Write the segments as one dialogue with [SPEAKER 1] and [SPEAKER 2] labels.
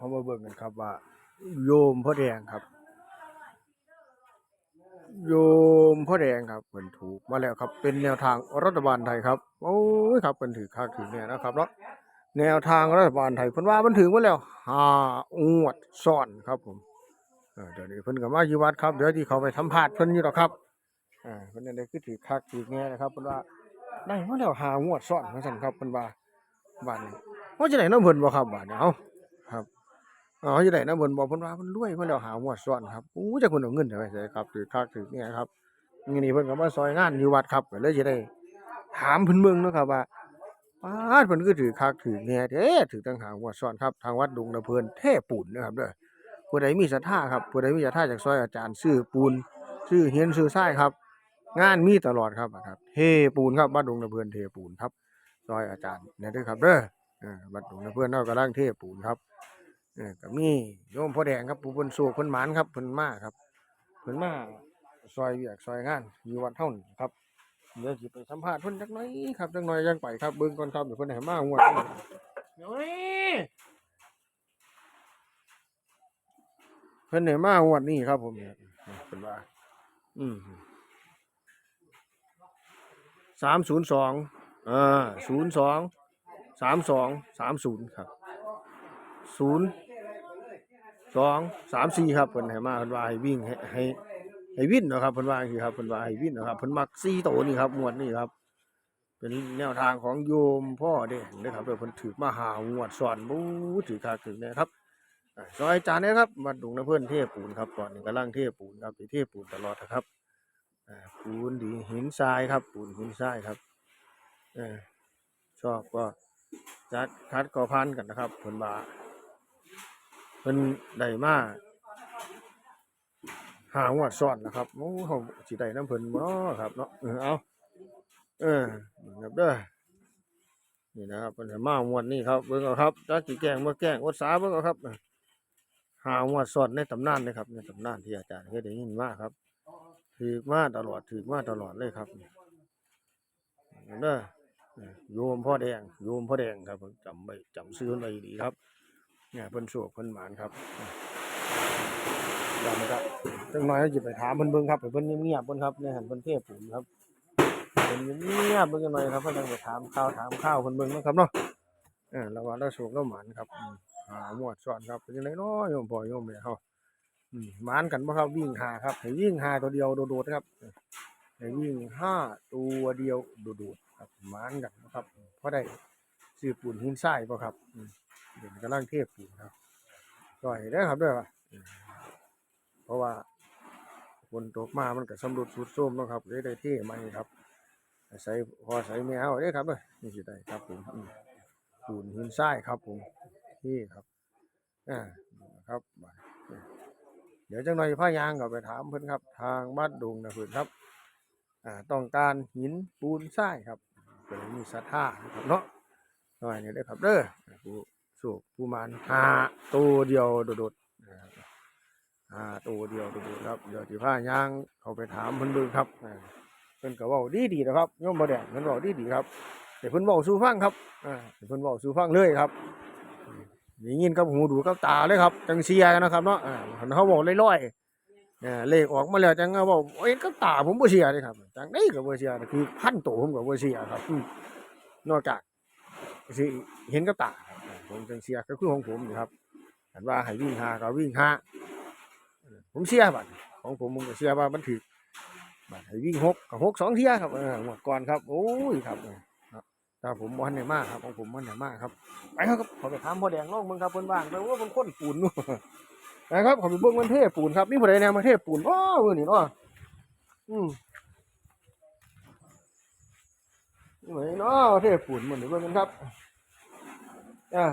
[SPEAKER 1] เขามาเบิ่งกันครับว่า โยมพ่อแดงครับ โยมพ่อแดงครับเพิ่นถูกมาแล้วครับ เป็นแนวทางรัฐบาลไทยครับโอ้ยครับเพิ่นถือค่าถือเนี่ยนะครับเนาะแนวทางรัฐบาลไทยเพิ่นว่ามันถึงมาแล้วห้างวดซ้อนครับผมเดี๋ยวนี้เพิ่นก็มาอยู่วัดครับ เดี๋ยวที่เขาไปสัมภาษณ์เพิ่นอยู่หรอกครับอ่าเพิ่นนั่นได้คือถือคักถือแง่นะครับเพิ่นว่าได้มาแล้วหางวดซ้อนว่าซั่นครับเพิ่นว่าบ้านนี้ว่าจะได้น้ำเพิ่นบ่ครับบ้านนี้เอ้า อ๋อจะได้นะเพิ่นบอกเพิ่นว่าเพิ่นรวยมาแล้วหาหัวซ้อนครับอู้จักเพิ่นเอาเงินเท่าไหร่ใส่ครับถือคักถือเนี่ยครับมื้นี้เพิ่นก็มาซอยงานอยู่วัดครับก็เลยสิได้ ถามเพิ่นเบิ่งเนาะครับว่าปาดเพิ่นคือถือคักถือเนี่ยเด้ถือตั้งหาหัวซ้อนครับทางวัดดงนาเพิ่นเทปูนนะครับเด้อผู้ใดมีศรัทธาครับผู้ใดมีศรัทธาจากซอยอาจารย์ซื้อปูนซื้อเฮียนซื้อทรายครับ งานมีตลอดครับครับ เทปูนครับวัดดงนาเพิ่นเทปูนครับซอยอาจารย์เนี่ยเด้อครับเด้ออวัดดงนาเพิ่นเฮากำลังเทปูนครับ ก็มีโยมพ่อแดงครับผู้เพิ่นสู้เพิ่นหมานครับเพิ่นมาครับเพิ่นมาซอยเวียกซอยงานอยู่วัดเฮานครับเดี๋ยวสิไปสัมภาษณ์เพิ่นจักหน่อยครับจักหน่อยยังไปครับเบิ่งก่อนครับเดี๋ยวเพิ่นให้มาฮวดเดี๋ยวนี้เพิ่นให้มาฮวนี้ครับ ผมเนี่ยเพิ่นว่า อืม302อ่า02 32 30ครับ ศูนย์สองสามสี่ครับเพิ่นให้มาเพิ่นว่าให้วิ่งให้ให้ให้วิ่นนะครับเพิ่นว่าคือครับเพิ่นว่าให้วิ่นนะครับเพิ่นมักสี่โตนี่ครับงวดนี้ครับ เป็นแนวทางของโยมพ่อเด้นะครับเด้อเพิ่นถือมาหางวดสอนบู๊ถือคาถือเนี่ยครับอ่าซอยจานนะครับมาดุงน้ำเพิ่นเทปูนครับตอนนี้กำลังเทปูนครับไปเทปูนตลอดนะครับปูนดีหินทรายครับ ปูนหินทรายครับอชอบก็จัดคัดกอพันกันนะครับเพิ่นว่า เพิ่นได้มาหาหัวซ้อนนะครับโอ้เขาสิได้น้ำเพิ่นบ่ครับเนาะเออเอาเออครับเด้อนี่นะครับเพิ่นห้มาหมวดนี้ครับเบิ่งเอาครับจักสิแกงบ่แกล้งอดสาเบิ่งเอาครับหาหัวซ้อนในตำนานเลยครับในตำนานที่อาจารย์เคยได้ยินมาครับถือมาตลอดถือมาตลอดเลยครับเด้อโยมพ่อแดงโยมพ่อแดงครับจำไว้จำซื้อไว้ดีครับ เนี่ยเพิ่นสวกเพิ่นหมานครับจำครับจังน้อยเราจะไปถามเพิ่นเบิ่งครับเพิ่นเงียบๆเพิ่นครับเนี่ยหันเพิ่นเทปูนครับเพิ่นเงียบๆเบิ่งจังหน่อยครับเพิ่นต้องไปถามข่าวถามข้าวเพิ่นเบิ่งนะครับเนาะเออแล้วว่าเราสวกเราหมานครับอืมหาหมวดสอนครับเป็นจังไดเนาะโยมพ่อโยมแม่เฮาอืมหมานกันบ่ครับวิ่งหาครับให้วิ่งหาตัวเดียวโดดๆครับให้วิ่งห้าตัวเดียวโดดๆครับหมานกันนะครับเพราะได้ซื้อปูนหินทรายบ่ครับอืม เดี๋ยวกำลังเทปูนครับก่อยได้อครับเด้วยว่าเพราะว่าฝนตกมามันก็สำรุดสุดโทรมเนาะครับเลยได้เทใหม่ครับใส่พอใส่แมวเด้อครับเด้อนี่สิได้ครับผมอืมปูนหินทรายครับผมนี่ครับอ่าครับมาเดี๋ยวจังหน่อยพายางก็ไปถามเพิ่นครับ ทางบ้านดุงนะเพิ่นครับอ่าต้องการหินปูนทรายครับเพิ่นมีศรัทธานะครับเนาะหน่อยนี่เด้อครับเด้อ สูบผู้มันหาตัวเดียวโดดๆหาตัวเดียวโดดๆครับเดี๋ยวที่ผ้าย่างเขาไปถามเพิ่นเบิ่งครับเพิ่นก็ว้าดีๆนะครับโยมบ่แดงเพิ่นเว้าดีครับแต่เพิ่นเว้าสู่ฟังครับอ่าให้เพิ่นเว้าสู่ฟังเลยครับได้ยินกับหูดูกับตาเลยครับจังเสียนะครับเนาะอ่าคันเขาเว้าลอยๆเลขออกมาแล้วจังเอาเว้าเอ้ยกับตาผมบ่เสียเลยครับจังได๋ก็บ่เสียคือพันโตผมก็บ่เสียครับนอกจากสิเห็นกับตา ผมจังเสียก็คือของผมนี่ครับอันว่าให้วิ่งหาก็วิ่งหาผมเสียบัดของผมผมก็เสียว่ามันถือบัดให้วิ่งหกก็หกสองเทียครับเออหมดก่อนครับ โอ้ยครับต่ผมวันไหนมากครับของผมวันไหนมากครับไปครับขอไปถามพ่อแดงลองมึงครับเพิ่นว่างแต่ว่าเพิ่นคนปูนนู่นนะครับขอไปเบิ่งมันเทปูนครับมีผู้ใดแนวมาเทปูนว้าวนี่เนาะอืมนี่เหมือนเนาะเทปูนเหมือนเบิ่งกันครับ อ่า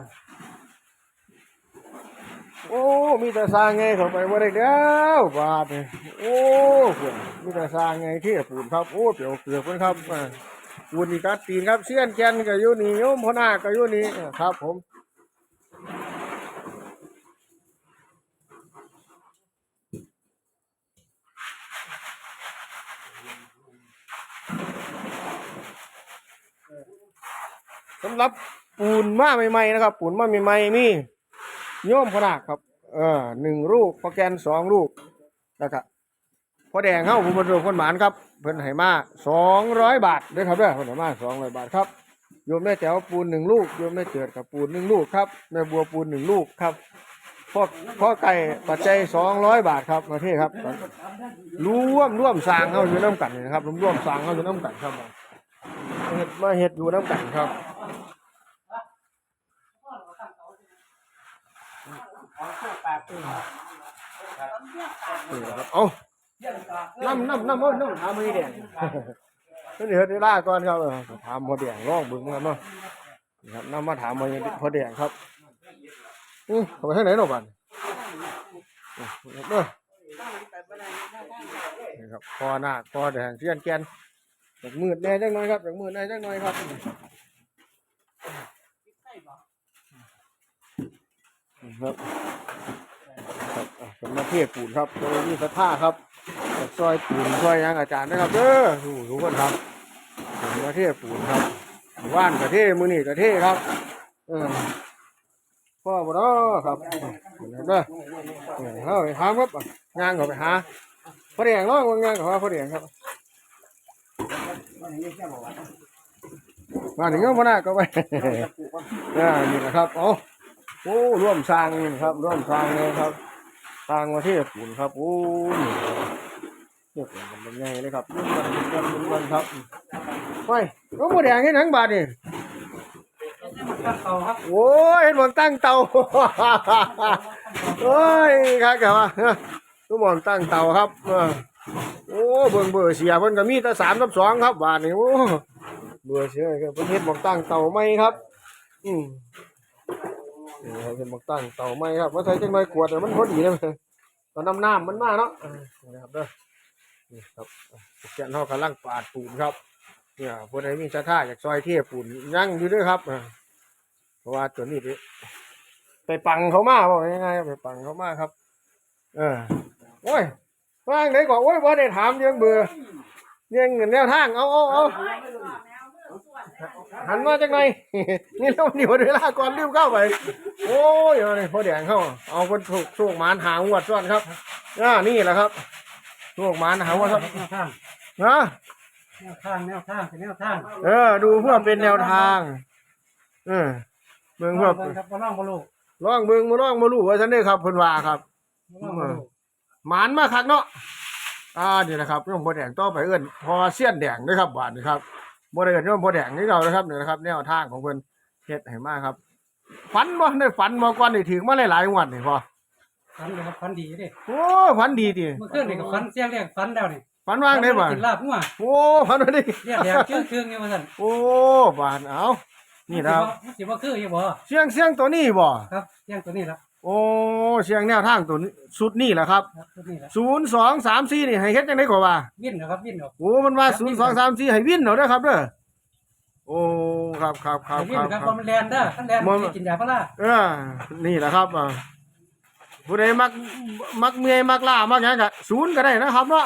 [SPEAKER 1] โอ้ มีแต่สร้างไงเข้าไปว่าได้แล้วบาดนี่โอ้คุณมีแต่สร้างไงที่ปูนครับ โอ้เปียวเกลือเพิ่อนครับอ่าปูนนี่กัดตีนครับเสี้ยนแกนก็อยู่นี่โยมพนาก็อยู่นี่ครับ ผมสำหรับ ปูนมาใหม่ๆนะครับ ปูนมาใหม่ๆมีโยมขนาดครับ เออหนึ่งลูกพอแกนสองลูกแล้วก็พอแดงเข้าผู้บรรลุคนหมานครับเพิ่นให้มาสองร้อยบาทด้วยครับด้อเพิ่นให้มาสองร้อยบาทครับโยมแม่แจ๋วปูนหนึ่งลูกโยมแม่เจิดกับปูนหนึ่งลูกครับแม่บัวปูนหนึ่งลูกครับพ่อพ่อไก่ปัจจัยสองร้อยบาทครับมาเทครับร่วมร่วมสร้างเข้าอยู่น้ำกันนะครับร่วมร่วมสร้างเข้าอยู่น้ำกันครับมาเฮ็ดมาเฮ็ดอยู่น้ำกันครับ นี่ครับ เอาน้ำน้ำน้ำโอ้ยน้ำถามมือแดงเพิ่นเฮ็ดเวลาก่อนครับเออถามพอแดงร้องเบิ่งครับเนาะนี่ครับน้ำมาถามมาพอแดงครับอือเขาไปทางไหนเนาะบัดนี่ครับเด้อนี่ครับพอหน้าพอแดงเสียนแกนจากมืดแน่จังหน่อยครับจากมืดแน่จังหน่อยครับนี่ครับ สำนักเทศปูนครับโดยมีศรัทธาครับซอยปูนซอยยังอาจารย์นะครับเด้อทุกคนครับสำนักเทศปูนครับว่านกระเทมือนี่กระเทครับ เออพ่อบ่เนาะครับเห็นเด้อเออเฮาไปถาครับงานเขาไปหาพ่อแดงเนาะว่างานเขาว่าพ่อแดงครับมาถึงก็พ่อหน้าก็ไปนี่นะครับ เอาโอ้ร่วมสร้างนี่ครับ ร่วมสร้างเลยครับ สร้างประเทศปูนครับโอ้นี่เทียบกันเป็นไงเลยครับรุ่นวันรุ่นวันรุ่นวันครับไปก็โมแดงให้หนังบาทนี่โอ้ยเห็นหมองตั้งเตาโอ้ยครับแกว่าทุกหมองตั้งเตาครับเออโอ้เบิ่งเบื่อเสียเพิ่นก็มีแต่สามกับสองครับบาทนี่โอ้เบื่อเสียครับเพิ่นเฮ็ดหมองตั้งเตาไหมครับ อืม นี่ครับเป็นบักตั้งเต่าไม้ครับว่าใช้จังไรขวดเนี่ยมันพอดีเลยตอนน้ำน้ำมันมาเนาะนะครับเด้อนี่ครับแกนเขากำลังปาดปูนครับเนี่ยพวกใดมีชาท่าอยากซอยเทียปูนยั่งอยู่ด้วยครับเพราะว่าตัวนี้ไปไปปังเขามากบอกยังไงไปปังเขามากครับ เออโอ้ยว่างไหนก่อนโอ้ยว่าได้ถามเรื่องเบื่อเรื่องเงินแนวทางเอาเอาเอา หันมาจากไหนนี่เราหนีเวลาก่อนรีบเข้าไป โอ้ยเอานี่พอแดงเข้า เอาคนถูกโชคหมานหางวดซ้อนครับอ่านี่แหละครับโชคหมานหางวดซ้อน
[SPEAKER 2] แนวทาง
[SPEAKER 1] นะ
[SPEAKER 2] แนวทางแนวทางเป็นแนวทาง
[SPEAKER 1] เออ ดูเพื่อเป็นแนวทาง เออเบิ่งเพื่อ
[SPEAKER 2] เบิ่งครับบ่ล่องบ่ลูก
[SPEAKER 1] ลองเบิ่งมาลองมารู้ว่าฉันได้ครับเพิ่นว่าครับ
[SPEAKER 2] บ่ล่องบ่ลูก
[SPEAKER 1] หมานมาคักเนาะอ่านี่นะครับน้องพ่อแดงต่อไปเอิ้นพอเสี้ยนแดงเด้อครับบาดนี้ครับ บ่ได้เอิ้นน้องพ่อแดงนี่เรานะครับนี่นะครับ แนวทางของเพิ่นเฮ็ดให้มาครับ ฝันบ่ได้ฝันมาก่อนนี่ถึงมาหลายๆงวดนี่พอ
[SPEAKER 2] ฟันเลยครับฟันดีเดิ
[SPEAKER 1] โอ้ฝันดีติ
[SPEAKER 2] เมื่อคืนนี่ก็ฟันเสียงเรียกฟันแล้วนี่
[SPEAKER 1] ฝันว่างได้บ่
[SPEAKER 2] กินลาบงัว
[SPEAKER 1] โอ้ฝันว่าดี
[SPEAKER 2] เรียกแดงเครื่องเครื่องอยู่ว่าซั่น
[SPEAKER 1] โอ้บาดเอานี่นะครับ
[SPEAKER 2] มันสิบ่คืออยู่บ่
[SPEAKER 1] เสียงเสียงตัวนี้บ่
[SPEAKER 2] ครับเสียงตัวนี้ละ
[SPEAKER 1] โอ้เสียงแนวทางตัวนี้สุดนี่แหละครับ
[SPEAKER 2] ครับตัวนี้ละ
[SPEAKER 1] 0 2 3 4นี่ให้เฮ็ดจังได๋ก็ว่า
[SPEAKER 2] วิ่นนะครับวิ่นออก
[SPEAKER 1] โอ้มันว่า0 2 3 4ให้วินเอาเด้อครับเด้อโอ้ครับครับครับ
[SPEAKER 2] วิ่
[SPEAKER 1] คนรับ
[SPEAKER 2] ครับ
[SPEAKER 1] ค
[SPEAKER 2] บ่
[SPEAKER 1] รับ
[SPEAKER 2] มันแลนเด้อคันแลน
[SPEAKER 1] บ่
[SPEAKER 2] มัน สิกินยาพารา
[SPEAKER 1] เออนี่แหละครับอ่าผู้ใดมักมักเมียมักล่ามักหยังก็ศูนย์ก็ได้นะครับเนาะ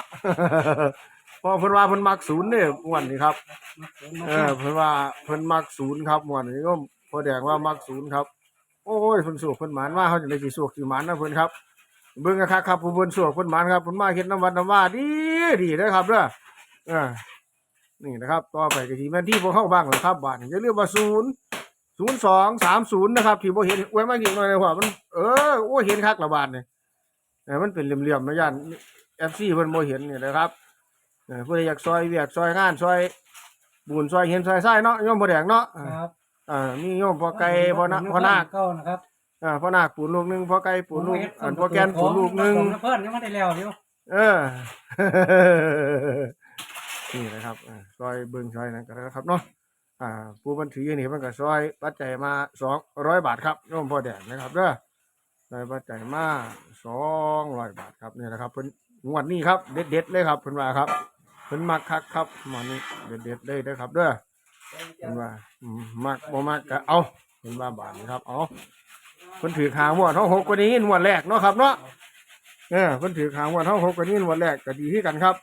[SPEAKER 1] เพอเพิ่นว่าเพิ่นมักศูนย์เด้อม่วนนี่ครับ เออเพิ่นว่าเพิ่นมักศูนย์ครับม่วนนี่ก็พอแดงว่ามักศูนย์ครับ โอ้ยเพิ่นสวกเพิ่นหมานว่าเฮาจะได้สิสวกสิหมานนะเพิ่นครับเบิ่งคักๆครับผู้เพิ่นสวกเพิ่นหมานครับเพิ่นมาเฮ็ดน้ำวัดน้ำว่าดีดีเด้อครับเด้อเออนี่นะครับต่อไปก็สิแม่นที่พวกเฮาบ้างล่ะครับบานอย่าลืมว่าศูนย์ศูนย์สองสามศูนย์นะครับที่บ่เห็นไว้มาอีกหน่อยเลยว่ามันเออโอ้เห็นคักระบาดเนี่ยเออมันเป็นเหลี่ยมๆนะย่านเอฟซีเพิ่นบ่เห็นเนี่ยนะครับเออพื่ออยากซอยเวียกซอยงานซอยบุญซอยเห็นซอยไส้เนาะโยมบ่แดงเนาะ
[SPEAKER 2] ครับ
[SPEAKER 1] อ่ามีโยมพ่อไก่พ่อนาพ่อนาค
[SPEAKER 2] เก้านะครับ
[SPEAKER 1] อ่าพ่อนาคปูนลูกหนึงพ่อไก่ปูนลูกอันพ่อแกนปูนลูกหนึง
[SPEAKER 2] ของเพิ่นยังไม่ได้แล้วอยู่
[SPEAKER 1] เออ นี่นะครับอ่าซอยเบิ่งซอยนั้นก็ได้นะครับเนาะ อ่า ผู้บันถือนี่มันก็ซอยปัจจัยมาสองร้อยบาทครับโยมพ่อแดงนะครับเด้อซอยปัจจัยมาสองร้อยบาทครับนี่แหละครับเพิ่นงวดนี้ครับเด็ดเด็ดๆเลยครับเพิ่นว่าครับเพิ่นมักคักครับหมอนี้เด็ดเด็ดๆเลยเด้อครับเด้อ เพิ่นว่าอืมมักบ่มักก็เอาเพิ่นว่าบาทนี้ครับ เอาเพิ่นถือขางวดท้องหกกว่านี้งวดแรกเนาะครับเนาะเออเพิ่นถือขางวดท้องหกกว่านี้งวดแรกก็ดีที่กันครับ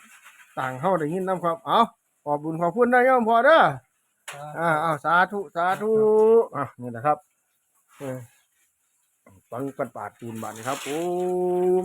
[SPEAKER 1] ต่างเข้าได้ยินนํครับ เอาขอบบุญขอบคุณนะโยมพ่อเด้ออ่าอ้าวสาธุสาธุอะนี่นะครับเออฟังกันปาดปูนบาดนี่ครับผม